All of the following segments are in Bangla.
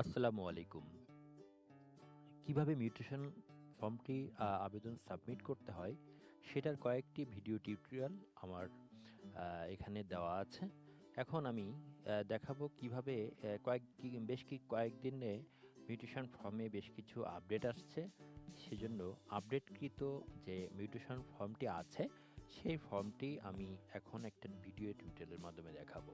আসসালামু আলাইকুম। কীভাবে মিউটেশন ফর্মটি আবেদন সাবমিট করতে হয়, সেটার কয়েকটি ভিডিও টিউটোরিয়াল আমার এখানে দেওয়া আছে। এখন আমি দেখাবো কীভাবে কয়েক বেশ কি কয়েকদিনে মিউটেশন ফর্মে বেশ কিছু আপডেট আসছে। সেজন্য আপডেটকৃত যে মিউটেশন ফর্মটি আছে, সেই ফর্মটি আমি এখন একটা ভিডিও টিউটোরিয়ালের মাধ্যমে দেখাবো।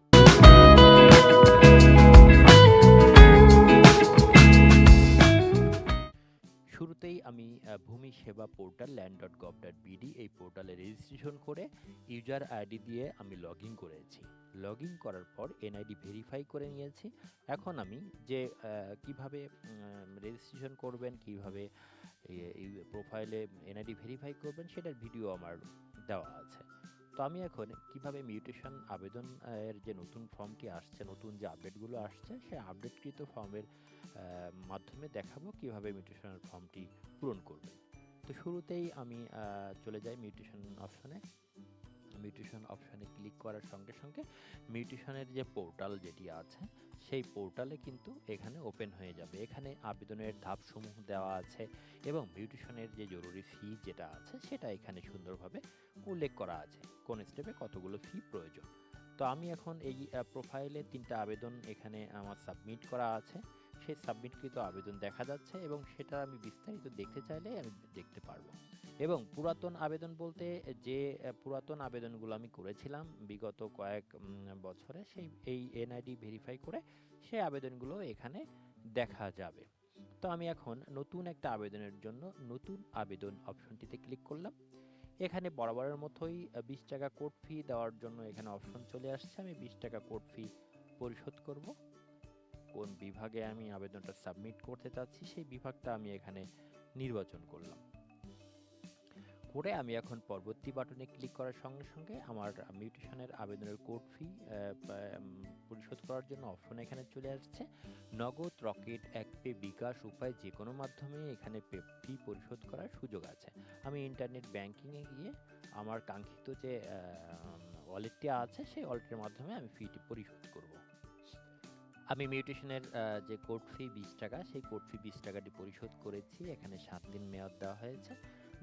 শুরুতেই আমি Bhumi Seba portal land dot gov dot BD এই পোর্টালে রেজিস্ট্রেশন করে ইউজার আইডি দিয়ে আমি লগ ইন করেছি। লগ ইন করার পর এনআইডি ভেরিফাই করে নিয়েছি। এখন আমি যে কীভাবে রেজিস্ট্রেশন করবেন, কীভাবে প্রোফাইলে এনআইডি ভেরিফাই করবেন সেটার ভিডিও আমার দেওয়া আছে। তো আমি এখন কীভাবে মিউটেশন আবেদন এর যে নতুন ফর্মটি আসছে, নতুন যে আপডেটগুলো আসছে, সেই আপডেটকৃত ফর্মের মাধ্যমে দেখাবো কীভাবে মিউটেশনের ফর্মটি পূরণ করবেন। তো শুরুতেই আমি চলে যাই মিউটেশন অপশনে। করার সঙ্গে, সঙ্গে মিউটেশনের যে পোর্টাল যেটি আছে, সেই পোর্টালে কিন্তু এখানে ওপেন হয়ে যাবে। এখানে আবেদনের ধাপসমূহ দেওয়া আছে এবং মিউটেশনের যে জরুরি ফি যেটা আছে, সেটা এখানে সুন্দরভাবে উল্লেখ করা আছে। কোন স্টেপে কতগুলো ফি প্রয়োজন। তো আমি এখন এই প্রোফাইলে ৩ টা আবেদন এখানে আমার সাবমিট করা আছে। সেই সাবমিটকৃত আবেদন দেখা যাচ্ছে এবং সেটা আমি বিস্তারিত দেখতে চাইলে আমি দেখতে পারব। এবং পুরাতন আবেদন বলতে যে পুরাতন আবেদনগুলো আমি করেছিলাম বিগত কয়েক বছরে সেই এই এনআইডি ভেরিফাই করে সেই আবেদনগুলো এখানে দেখা যাবে। তো আমি এখন নতুন একটা আবেদনের জন্য নতুন আবেদন অপশনটিতে ক্লিক করলাম। এখানে বরাবরের মতোই আ ৳২০ কোড ফি দেওয়ার জন্য এখানে অপশন চলে আসছে। আমি ৳২০ কোড ফি পরিশোধ করব। কোন বিভাগে আমি আবেদনটা সাবমিট করতে চাচ্ছি, সেই বিভাগটা আমি এখানে নির্বাচন করলাম। করে আমি এখন পরবর্তী বাটনে ক্লিক করার সঙ্গে, সঙ্গে আমার মিউটেশনের আবেদনের কোড ফি পা পরিশোধ করার জন্য অপশন এখানে চলে আসছে। নগদ, রকেট, একপে, বিকাশ উপায় যেকোনো মাধ্যমে এখানে পে ফি পরিশোধ করার সুযোগ আছে। আমি ইন্টারনেট ব্যাংকিংয়ে গিয়ে আমার কাঙ্ক্ষিত যে ওয়ালেটটি আছে, সেই ওয়ালেটের মাধ্যমে আমি ফিটি পরিশোধ করব। আমি মিউটেশনের যে কোড ফি ৳২০ সেই কোড ফি বিশ টাকাটি পরিশোধ করেছি। এখানে সাত দিন মেয়াদ দেওয়া হয়েছে।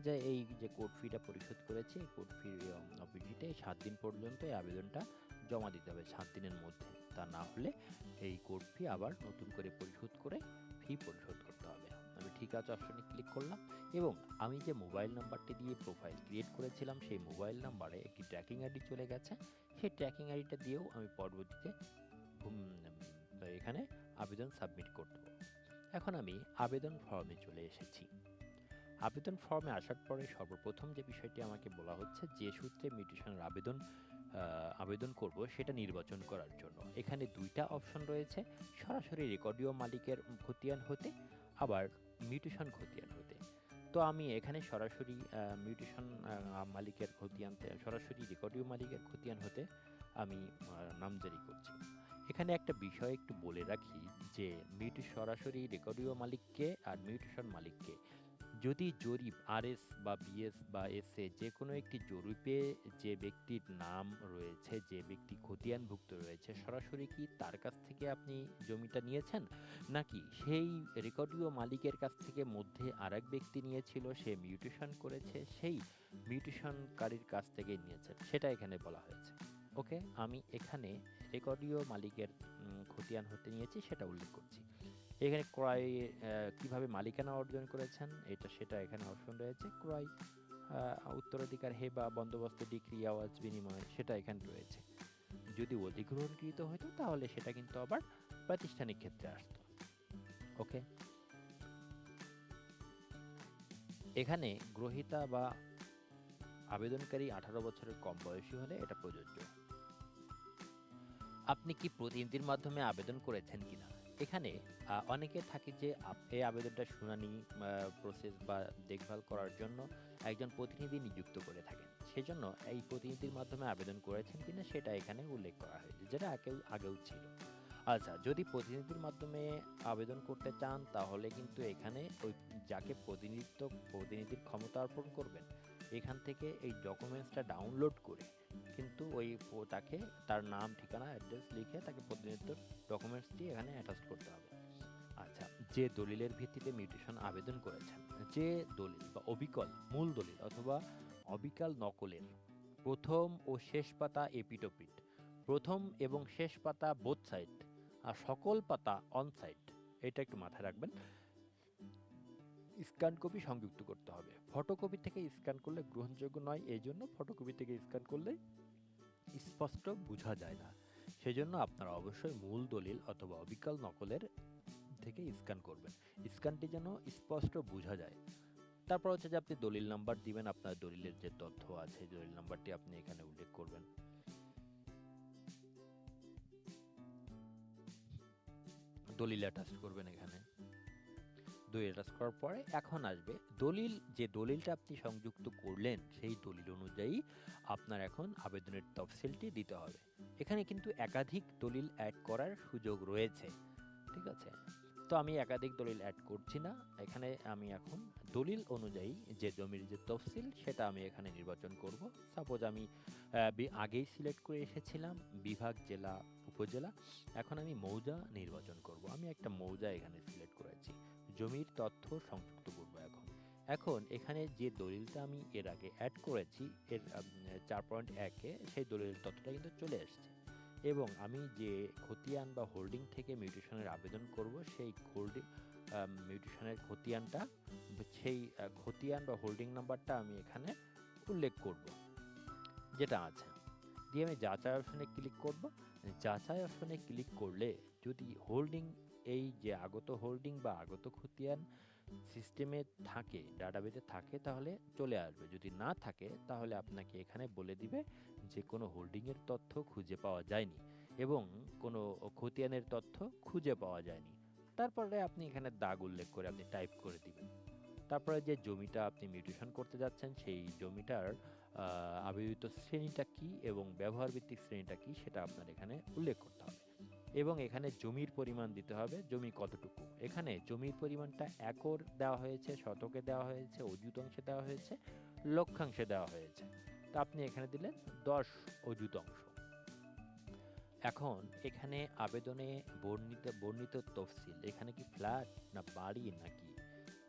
যে এই যে কোড ফিটা পরিশোধ করেছি, এই কোড ফি অ অবধিতে ৭ দিন পর্যন্ত এই আবেদনটা জমা দিতে হবে সাত দিনের মধ্যে। তা না হলে এই কোড ফি আবার নতুন করে পরিশোধ করে ফি পরিশোধ করতে হবে। আমি ঠিক আছে অপশনে ক্লিক করলাম এবং আমি যে মোবাইল নাম্বারটি দিয়ে প্রোফাইল ক্রিয়েট করেছিলাম, সেই মোবাইল নাম্বারে একটি ট্র্যাকিং আইডি চলে গেছে। সেই ট্র্যাকিং আইডিটা দিয়েও আমি পরবর্তীতে এখানে আবেদন সাবমিট করব। এখন আমি আবেদন ফর্মে চলে এসেছি। আবেদন ফর্মে আসার পরে সর্বপ্রথম যে বিষয়টি আমাকে বলা হচ্ছে, যে সূত্রে মিউটেশনের আবেদন আবেদন করব সেটা নির্বাচন করার জন্য। এখানে দুইটা অপশন রয়েছে। সরাসরি রেকর্ডীয় মালিকের খতিয়ান হতে, আবার মিউটেশন খতিয়ান হতে। তো আমি এখানে সরাসরি মিউটেশন মালিকের খতিয়ানতে সরাসরি রেকর্ডীয় মালিকের খতিয়ান হতে আমি নামজারি করছি। এখানে একটা বিষয় একটু বলে রাখি যে মিউটে সরাসরি রেকর্ডীয় মালিককে আর মিউটেশন মালিককে যদি জরিপ আরএস বা বিএস বা এসএ যেকোনো একটি জরিপে যে ব্যক্তির নাম রয়েছে, যে ব্যক্তি খতিয়ানভুক্ত রয়েছে, সরাসরি কি তার কাছ থেকে আপনি জমিটা নিয়েছেন? নাকি সেই রেকর্ডীয় মালিকের কাছ থেকে মধ্যে আর এক ব্যক্তি নিয়েছিল, সে মিউটেশন করেছে, সেই মিউটেশনকারীর কাছ থেকেই নিয়েছেন। সেটা এখানে বলা হয়েছে। ওকে? আমি এখানে রেকর্ডীয় মালিকের খতিয়ান হতে নিয়েছি সেটা উল্লেখ করছি। এখানে ক্রয় কীভাবে মালিকানা অর্জন করেছেন, এটা সেটা এখানে অপশন রয়েছে। ক্রয়, উত্তরাধিকার, হেবা, বন্দোবস্ত, ডিক্রি, আওয়াজ বিনিময় সেটা এখানে রয়েছে। যদি অধিগ্রহণকৃত হতো তাহলে সেটা কিন্তু আবার প্রাতিষ্ঠানিক ক্ষেত্রে আসতো। ওকে? এখানে গ্রহীতা বা আবেদনকারী ১৮ বছরের কম বয়সী হলে এটা প্রযোজ্য। আপনি কি প্রতিনিধির মাধ্যমে আবেদন করেছেন কিনা? এখানে অনেকে থাকে যে এই আবেদনটা শুনানি প্রসেস বা দেখভাল করার জন্য একজন প্রতিনিধি নিযুক্ত করে থাকেন। সেজন্য এই প্রতিনিধির মাধ্যমে আবেদন করেছেন কিনা সেটা এখানে উল্লেখ করা হয়েছে। যেটা আগেও আগেও ছিল। আচ্ছা, যদি প্রতিনিধির মাধ্যমে আবেদন করতে চান তাহলে কিন্তু এখানে ওই যাকে প্রতিনিধিত্ব প্রতিনিধির ক্ষমতা অর্পণ করবেন, এখান থেকে এই ডকুমেন্টসটা ডাউনলোড করে কিন্তু ওই তাকে তার নাম, ঠিকানা, অ্যাড্রেস লিখে তাকে প্রতিনিধিত্বর ডকুমেন্টসটি এখানে অ্যাটাচ করতে হবে। আচ্ছা যে দলিলের ভিত্তিতে মিউটেশন আবেদন করেছেন যে দলিল বা অবিকল মূল দলিল অথবা অবিকল নকলের প্রথম ও শেষ পাতা এপিটোপিট প্রথম এবং শেষ পাতা বোথ সাইড আর সকল পাতা অন সাইড এটা একটু মাথায় রাখবেন স্ক্যান কপি সংযুক্ত করতে হবে। ফটোকপি থেকে স্ক্যান করলে গ্রহণযোগ্য নয়, এই জন্য ফটোকপি থেকে স্ক্যান করলে স্পষ্ট বোঝা যায় না। সেজন্য আপনারা অবশ্যই মূল দলিল অথবা অবিকল নকলের থেকে স্ক্যান করবেন। স্ক্যানটি যেন স্পষ্ট বোঝা যায়। তারপর হচ্ছে যে আপনি দলিল নাম্বার দিবেন, আপনার দলিলের যে তথ্য আছে, দলিল নাম্বারটি আপনি এখানে উল্লেখ করবেন। দলিল অ্যাটাচ করবেন এখানে। দলিল অ্যাটাচ করার পরে এখন আসবে দলিল। যে দলিলটা আপনি সংযুক্ত করলেন, সেই দলিল অনুযায়ী আপনার এখন আবেদনের তফসিলটি দিতে হবে। এখানে কিন্তু একাধিক দলিল অ্যাড করার সুযোগ রয়েছে, ঠিক আছে? তো আমি একাধিক দলিল অ্যাড করছি না। এখানে আমি এখন দলিল অনুযায়ী যে জমির যে তফসিল, সেটা আমি এখানে নির্বাচন করব। সাপোজ আমি আগেই সিলেক্ট করে এসেছিলাম, বিভাগ, জেলা, উপজেলা। এখন আমি মৌজা নির্বাচন করব। আমি একটা মৌজা এখানে সিলেক্ট করেছি। জমির তথ্য সংযুক্ত করব এখন। এখন এখানে যে দলিলটা আমি এর আগে অ্যাড করেছি, এর চার পয়েন্ট একে সেই দলিলের তথ্যটা কিন্তু চলে এসেছে। এবং আমি যে খতিয়ান বা হোল্ডিং থেকে মিউটেশনের আবেদন করব, সেই হোল্ডিং মিউটেশনের খতিয়ানটা, সেই খতিয়ান বা হোল্ডিং নাম্বারটা আমি এখানে উল্লেখ করব, যেটা আছে। দিয়ে আমি যাচাই অপশনে ক্লিক করব। যাচাই অপশনে ক্লিক করলে যদি হোল্ডিং এই যে আগত হোল্ডিং বা আগত খতিয়ান সিস্টেমে থাকে ডাটাবেজে থাকে, তাহলে চলে আসবে। যদি না থাকে, তাহলে আপনাকে এখানে বলে দিবে যে কোনো হোল্ডিংয়ের তথ্য খুঁজে পাওয়া যায়নি এবং কোনো খতিয়ানের তথ্য খুঁজে পাওয়া যায়নি। তারপরে আপনি এখানে দাগ উল্লেখ করে আপনি টাইপ করে দিবেন। তারপরে যে জমিটা আপনি মিউটেশন করতে যাচ্ছেন, সেই জমিটার আবেদিত শ্রেণীটা কি এবং ব্যবহার ভিত্তিক শ্রেণীটা কি, সেটা আপনার এখানে উল্লেখ করতে হবে। এবং এখানে জমির পরিমাণ দিতে হবে, জমি কতটুকু? এখানে জমির পরিমাণটা একর দেওয়া হয়েছে, শতকে দেওয়া হয়েছে, অযুতাংশে দেওয়া হয়েছে, লক্ষাংশে দেওয়া হয়েছে। তা আপনি এখানে দিলেন দশ অযুতাংশ। এখন এখানে আবেদনে বর্ণিত বর্ণিত তফসিল, এখানে কি ফ্ল্যাট না বাড়ি নাকি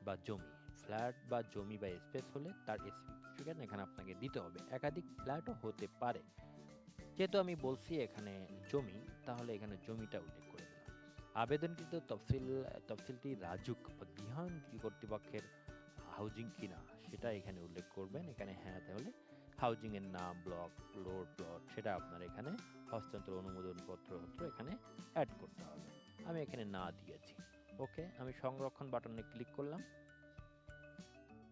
বা জমি? ফ্ল্যাট বা জমি বা স্পেস হলে তার স্পেসিফিকেশন এখানে আপনাকে দিতে হবে। একাধিক ফ্ল্যাটও হতে পারে। যেহেতু আমি বলছি এখানে জমি তাহলে এখানে জমিটা উল্লেখ করে দিলাম। আবেদনকৃত তফসিল, তফসিলটি রাজুক বা গৃহায়ণ কর্তৃপক্ষের হাউজিং কিনা সেটা এখানে উল্লেখ করবেন। এখানে হ্যাঁ তাহলে হাউজিং এর নাম, ব্লক ফ্লোর প্লট সেটা আপনার এখানে হস্তান্তর অনুমোদন পত্র এখানে অ্যাড করতে হবে। আমি এখানে না দিয়েছি। ওকে আমি সংরক্ষণ বাটনে ক্লিক করলাম।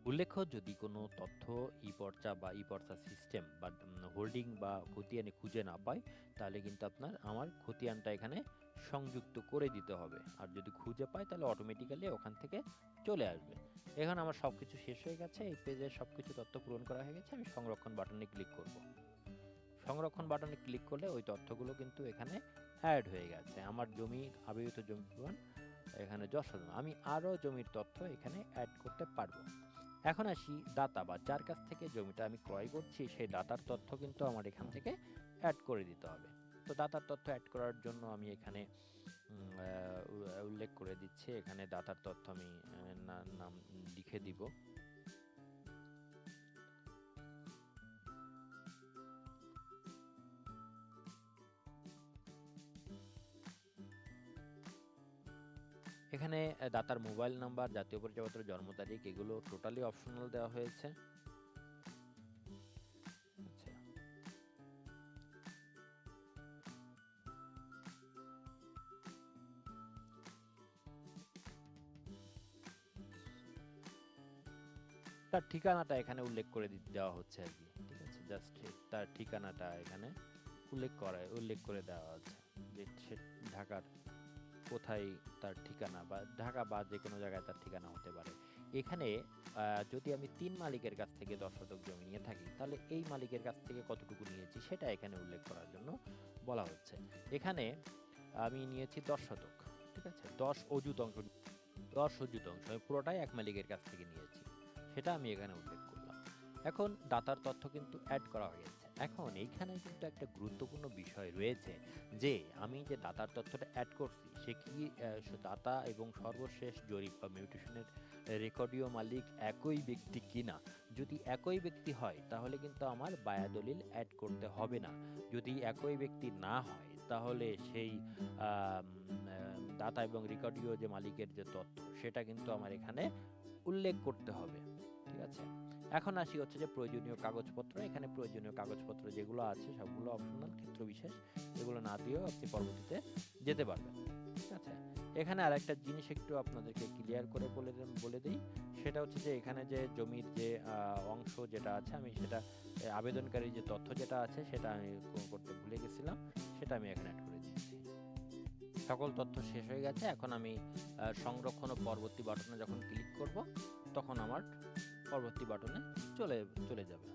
উল্লেখ্য, যদি কোনো তথ্য ই পর্চা বা ই পর্চা সিস্টেম বা হোল্ডিং বা খতিয়ানে খুঁজে না পায়, তাহলে কিন্তু আপনার, আমার খতিয়ানটা এখানে সংযুক্ত করে দিতে হবে। আর যদি খুঁজে পায়, তাহলে অটোমেটিক্যালি ওখান থেকে চলে আসবে। এখন আমার সব কিছু শেষ হয়ে গেছে, এই পেজে সব কিছু তথ্য পূরণ করা হয়ে গেছে, আমি সংরক্ষণ বাটনে ক্লিক করব। সংরক্ষণ বাটনে ক্লিক করলে ওই তথ্যগুলো কিন্তু এখানে অ্যাড হয়ে গেছে। আমার জমি আবির্ভূত জমি পূরণ এখানে যশ শতাংশ। আমি আরও জমির তথ্য এখানে অ্যাড করতে পারব। এখন আসি দাতা বা যার কাছ থেকে জমিটা আমি ক্রয় করছি, সেই দাতার তথ্য কিন্তু আমার এখান থেকে অ্যাড করে দিতে হবে। তো দাতার তথ্য অ্যাড করার জন্য আমি এখানে উল্লেখ করে দিচ্ছি। এখানে দাতার তথ্য আমি নাম লিখে দিব। এখানে দাতার মোবাইল নাম্বার, জাতীয় পরিচয়পত্র, জন্ম তারিখ, এগুলো টোটালি অপশনাল দেওয়া হয়েছে। আচ্ছা। তার ঠিকানাটা এখানে উল্লেখ করে দেওয়া হচ্ছে আর কি, ঠিক আছে? জাস্ট তার ঠিকানাটা এখানে উল্লেখ করা উল্লেখ করে দেওয়া আছে যে ঢাকার কোথায় তার ঠিকানা বা ঢাকা বা যে কোনো জায়গায় তার ঠিকানা হতে পারে। এখানে যদি আমি তিন মালিকের কাছ থেকে দশ শতক জমি নিয়ে থাকি, তাহলে এই মালিকের কাছ থেকে কতটুকু নিয়েছি সেটা এখানে উল্লেখ করার জন্য বলা হচ্ছে। এখানে আমি নিয়েছি দশ শতক, ঠিক আছে? দশ অযুত অংশ দশ অযুত অংশ আমি পুরোটাই এক মালিকের কাছ থেকে নিয়েছি। সেটা আমি এখানে উল্লেখ করলাম। এখন দাতার তথ্য কিন্তু অ্যাড করা হয়ে গেছে এখন এইখানে কিন্তু একটা গুরুত্বপূর্ণ বিষয় রয়েছে যে আমি যে দাতার তথ্যটা অ্যাড করছি, সে কি দাতা এবং সর্বশেষ জরিপ বা মিউটেশনের রেকর্ডীয় মালিক একই ব্যক্তি কিনা? যদি একই ব্যক্তি হয়, তাহলে কিন্তু আমার বায়া দলিল অ্যাড করতে হবে না। যদি একই ব্যক্তি না হয়, তাহলে সেই দাতা এবং রেকর্ডীয় যে মালিকের যে তথ্য, সেটা কিন্তু আমার এখানে উল্লেখ করতে হবে। আছে। এখন আসি হচ্ছে যে প্রয়োজনীয় কাগজপত্র। এখানে প্রয়োজনীয় কাগজপত্র যেগুলো আছে, সবগুলো অপশনাল ক্ষেত্র বিশেষ, এগুলো না দিয়েও আপনি পরবর্তীতে যেতে পারবেন। ঠিক আছে? এখানে আরেকটা জিনিস একটু আপনাদেরকে ক্লিয়ার করে বলে বলে দিই। সেটা হচ্ছে যে এখানে যে জমির যে অংশ যেটা আছে, আমি সেটা আবেদনকারী যে তথ্য যেটা আছে, সেটা আমি করতে ভুলে গেছিলাম। সেটা আমি এখানে অ্যাড করে দিয়েছি। সকল তথ্য শেষ হয়ে গেছে। এখন আমি সংরক্ষণ ও পরবর্তী বাটনে যখন ক্লিক করব, তখন আমার পরবর্তী বাটনে চলে চলে যাবে।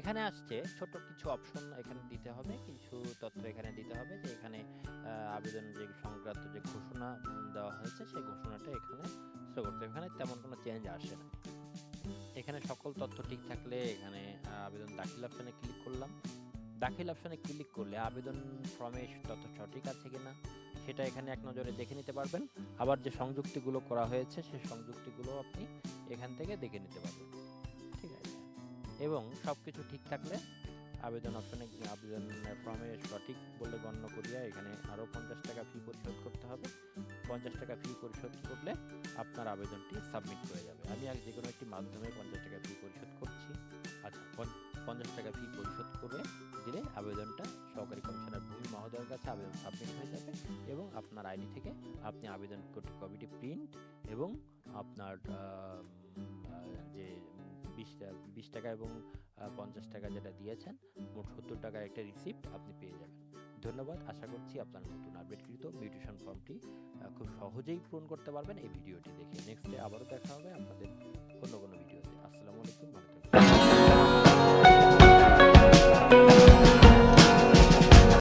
এখানে আসছে ছোট কিছু অপশন এখানে দিতে হবে, কিছু তথ্য এখানে দিতে হবে যে এখানে আবেদন যে সংক্রান্ত যে ঘোষণা দেওয়া হয়েছে, সেই ঘোষণাটা এখানে করতে এখানে তেমন কোনো চেঞ্জ আসে না। এখানে সকল তথ্য ঠিক থাকলে এখানে আবেদন দাখিল অপশনে ক্লিক করলাম। দাখিল অপশনে ক্লিক করলে আবেদন ফর্মে তথ্য সঠিক আছে কিনা সেটা এখানে এক নজরে দেখে নিতে পারবেন। আবার যে সংযুক্তিগুলো করা হয়েছে, সেই সংযুক্তিগুলো আপনি এখান থেকে দেখে নিতে পারবেন। ঠিক আছে? এবং সব কিছু ঠিক থাকলে আবেদন অপশনে আবেদন ফর্মে সঠিক বলে গণ্য করিয়া এখানে আরও পঞ্চাশ টাকা ফি পরিশোধ করতে হবে। পঞ্চাশ টাকা ফি পরিশোধ করলে আপনার আবেদনটি সাবমিট হয়ে যাবে। আমি আর যে কোনো একটি মাধ্যমে পঞ্চাশ টাকা ফি পরিশোধ করছি। আচ্ছা পঞ্চাশ টাকা ফি পরিশোধ করে দিলে আবেদনটা সহকারী কমিশনার ভূমি মহোদয়ের কাছে আবেদন সাবমিট হয়ে যাবে এবং আপনার আইডি থেকে আপনি আবেদন কপিটি প্রিন্ট এবং আপনার যে বিশ বিশ টাকা এবং পঞ্চাশ টাকা যেটা দিয়েছেন, মোট সত্তর টাকার একটা রিসিপ্ট আপনি পেয়ে যাবেন। ধন্যবাদ, আশা করছি আপনার নতুন আপডেটকৃত মিউটেশন ফর্মটি খুব সহজেই পূরণ করতে পারবেন এই ভিডিওটি দেখে। নেক্সটে আবারও দেখা হবে আপনাদের অন্য কোনো ভিডিও